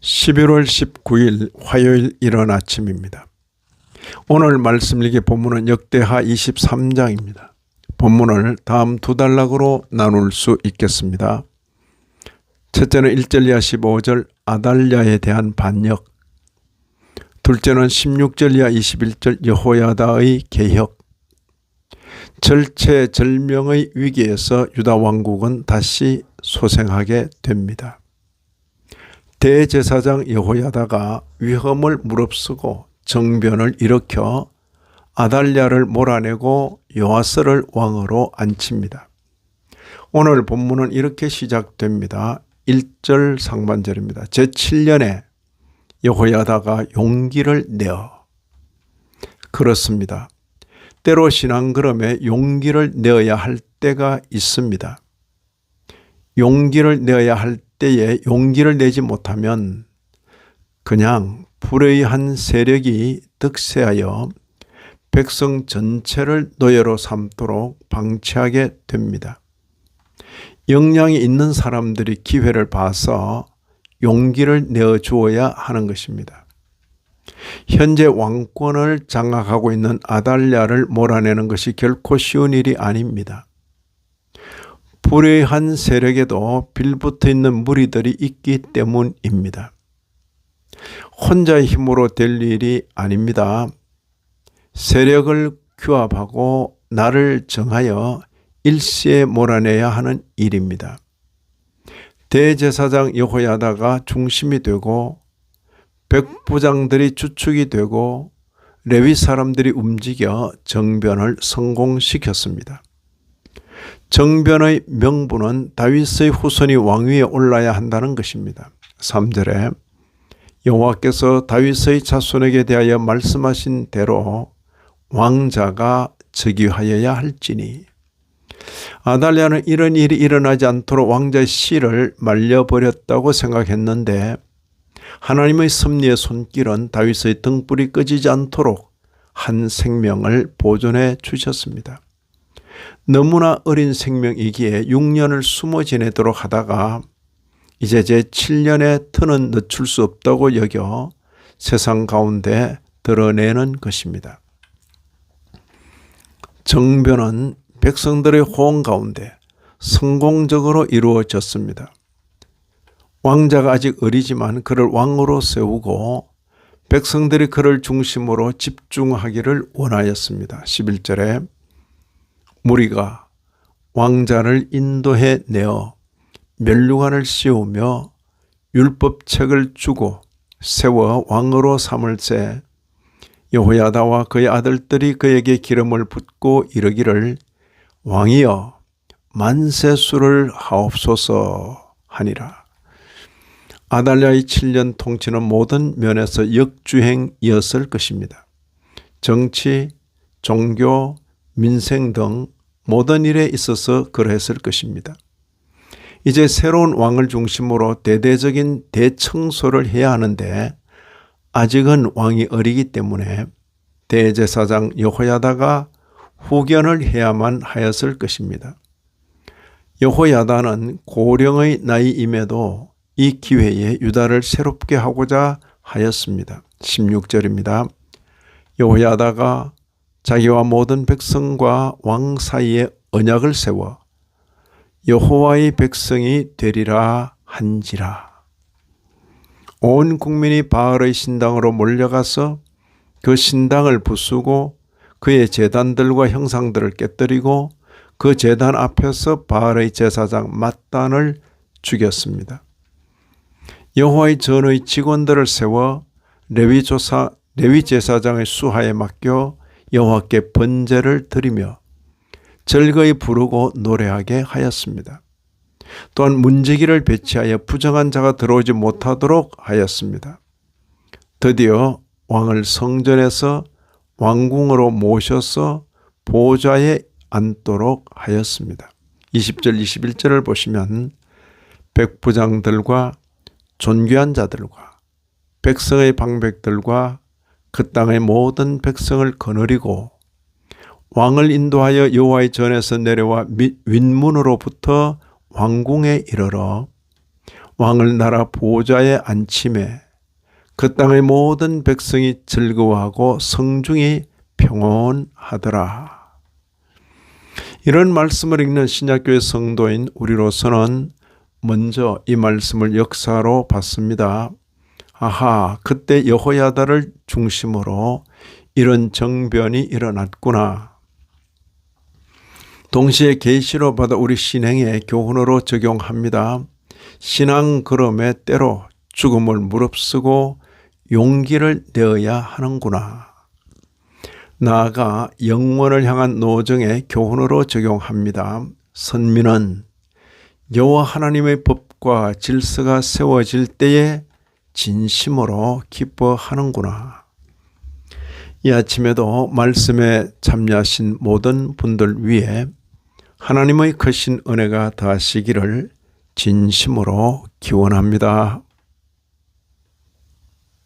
11월 19일 화요일 이른 아침입니다. 오늘 말씀 읽기 본문은 역대하 23장입니다. 본문을 다음 두 단락으로 나눌 수 있겠습니다. 첫째는 1절 이하 15절 아달랴에 대한 반역 둘째는 16절 이하 21절 여호야다의 개혁 절체절명의 위기에서 유다 왕국은 다시 소생하게 됩니다. 대제사장 여호야다가 위험을 무릅쓰고 정변을 일으켜 아달랴를 몰아내고 요아스를 왕으로 앉힙니다. 오늘 본문은 이렇게 시작됩니다. 1절 상반절입니다. 제7년에 여호야다가 용기를 내어 그렇습니다. 때로 신앙그럼에 용기를 내어야 할 때가 있습니다. 용기를 내어야 할 때에 용기를 내지 못하면 그냥 불의한 세력이 득세하여 백성 전체를 노예로 삼도록 방치하게 됩니다. 역량이 있는 사람들이 기회를 봐서 용기를 내어 주어야 하는 것입니다. 현재 왕권을 장악하고 있는 아달랴를 몰아내는 것이 결코 쉬운 일이 아닙니다. 불의한 세력에도 빌붙어 있는 무리들이 있기 때문입니다. 혼자의 힘으로 될 일이 아닙니다. 세력을 규합하고 나를 정하여 일시에 몰아내야 하는 일입니다. 대제사장 여호야다가 중심이 되고 백부장들이 주축이 되고 레위 사람들이 움직여 정변을 성공시켰습니다. 정변의 명분은 다윗의 후손이 왕위에 올라야 한다는 것입니다. 3절에 여호와께서 다윗의 자손에게 대하여 말씀하신 대로 왕자가 즉위하여야 할지니 아달랴는 이런 일이 일어나지 않도록 왕자의 씨를 말려버렸다고 생각했는데 하나님의 섭리의 손길은 다윗의 등불이 꺼지지 않도록 한 생명을 보존해 주셨습니다. 너무나 어린 생명이기에 6년을 숨어 지내도록 하다가 이제 제 7년의 터는 늦출 수 없다고 여겨 세상 가운데 드러내는 것입니다. 정변은 백성들의 호응 가운데 성공적으로 이루어졌습니다. 왕자가 아직 어리지만 그를 왕으로 세우고 백성들이 그를 중심으로 집중하기를 원하였습니다. 11절에 무리가 왕자를 인도해 내어 멸류관을 씌우며 율법책을 주고 세워 왕으로 삼을세 여호야다와 그의 아들들이 그에게 기름을 붓고 이르기를 왕이여 만세수를 하옵소서 하니라. 아달랴의 7년 통치는 모든 면에서 역주행이었을 것입니다. 정치, 종교, 민생 등 모든 일에 있어서 그러했을 것입니다. 이제 새로운 왕을 중심으로 대대적인 대청소를 해야 하는데 아직은 왕이 어리기 때문에 대제사장 여호야다가 후견을 해야만 하였을 것입니다. 여호야다는 고령의 나이임에도 이 기회에 유다를 새롭게 하고자 하였습니다. 16절입니다. 여호야다가 자기와 모든 백성과 왕 사이에 언약을 세워 여호와의 백성이 되리라 한지라. 온 국민이 바알의 신당으로 몰려가서 그 신당을 부수고 그의 재단들과 형상들을 깨뜨리고 그 재단 앞에서 바알의 제사장 mat단을 죽였습니다. 여호와의 전의 직원들을 세워 레위 조사 레위 제사장의 수하에 맡겨 여호와께 번제를 드리며 즐거이 부르고 노래하게 하였습니다. 또한 문제기를 배치하여 부정한 자가 들어오지 못하도록 하였습니다. 드디어 왕을 성전에서 왕궁으로 모셔서 보좌에 앉도록 하였습니다. 20절 21절을 보시면 백부장들과 존귀한 자들과 백성의 방백들과 그 땅의 모든 백성을 거느리고 왕을 인도하여 여호와의 전에서 내려와 윗문으로부터 왕궁에 이르러 왕을 나라 보좌에 앉힘에 그 땅의 모든 백성이 즐거워하고 성중이 평온하더라. 이런 말씀을 읽는 신약교회 성도인 우리로서는 먼저 이 말씀을 역사로 봤습니다. 아하, 그때 여호야다를 중심으로 이런 정변이 일어났구나. 동시에 계시로 받아 우리 신행의 교훈으로 적용합니다. 신앙 걸음에 때로 죽음을 무릅쓰고 용기를 내어야 하는구나. 나아가 영원을 향한 노정의 교훈으로 적용합니다. 선민은 여호와 하나님의 법과 질서가 세워질 때에 진심으로 기뻐하는구나. 이 아침에도 말씀에 참여하신 모든 분들 위해 하나님의 크신 은혜가 다하시기를 진심으로 기원합니다.